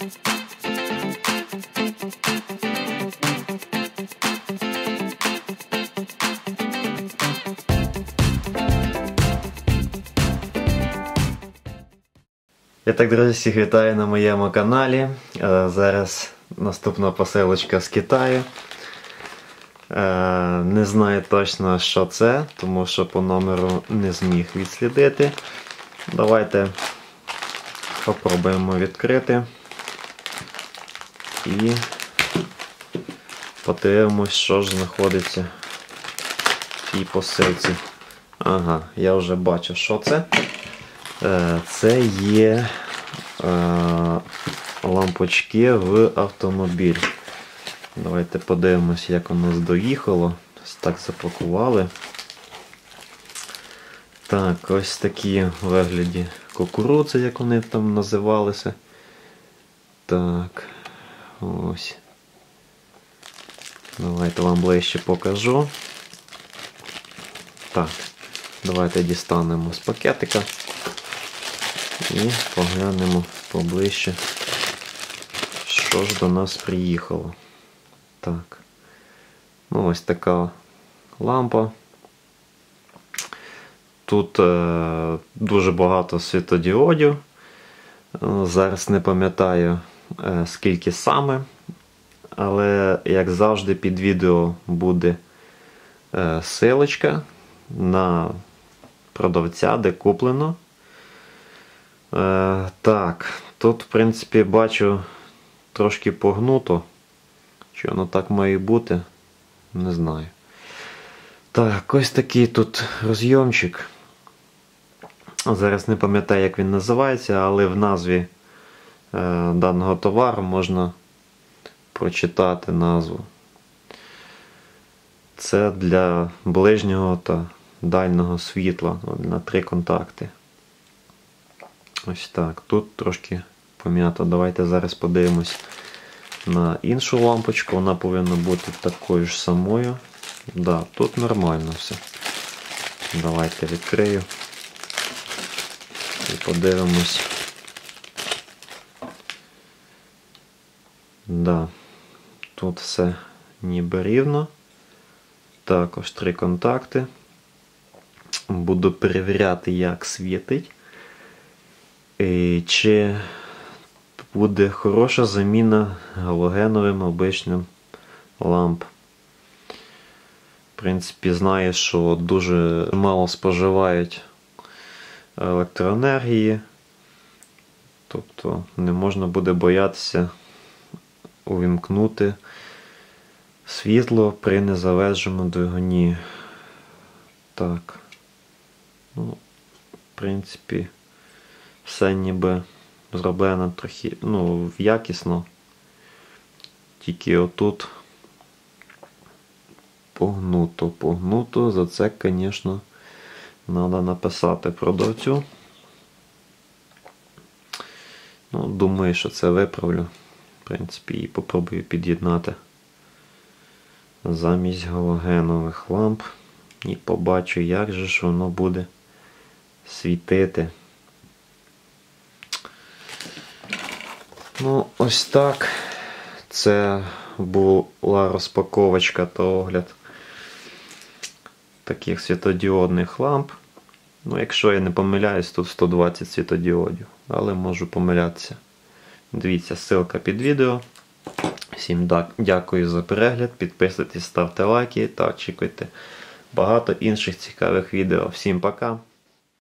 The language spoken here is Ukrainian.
Я так, друзі, всіх вітаю на моєму каналі. Е, Зараз наступна посилочка з Китаю. Е, Не знаю точно, що це, тому що по номеру не зміг відслідити. Давайте попробуємо відкрити і подивимось, що ж знаходиться в тій посилці. Ага, я вже бачу, що це. Е, Це є е, лампочки в автомобіль. Давайте подивимось, як у нас доїхало. Так запакували. Так, ось такі вигляді кукурудзи, як вони там називалися. Так, ось. Давайте вам ближче покажу. Так, давайте дістанемо з пакетика і поглянемо поближче, що ж до нас приїхало. Так. Ну, ось така лампа. Тут е, дуже багато світодіодів. Е, Зараз не пам'ятаю, скільки саме. Але, як завжди, під відео буде е, силочка на продавця, де куплено. Е, так, тут, в принципі, бачу трошки погнуто. Чи воно так має бути? Не знаю. Так, ось такий тут розйомчик. Зараз не пам'ятаю, як він називається, але в назві е, даного товару можна прочитати назву. Це для ближнього та дальнього світла на три контакти. Ось так. Тут трошки пом'ято. Давайте зараз подивимось на іншу лампочку. Вона повинна бути такою ж самою. Да, тут нормально все. Давайте відкрию і подивимось. Да, тут все ніби рівно. Також три контакти. Буду перевіряти, як світить. І Чи буде хороша заміна галогеновим обичним ламп. В принципі, знаю, що дуже мало споживають електроенергії. Тобто не можна буде боятися увімкнути світло при незалежному двигуні. Так. Ну, в принципі, все ніби зроблено трохи ну, якісно. Тільки отут погнуто, погнуто. За це, звісно, треба написати продавцю. Ну, Думаю, що це виправлю. Принципі, і попробую під'єднати замість галогенових ламп. І побачу, як же ж воно буде світити. Ну, ось так. Це була розпаковочка та огляд таких світодіодних ламп. Ну, якщо я не помиляюсь, тут 120 світодіодів, але можу помилятися. Дивіться, ссылка під відео. Всім дякую за перегляд. Підписуйтесь, ставте лайки та очікуйте багато інших цікавих відео. Всім пока!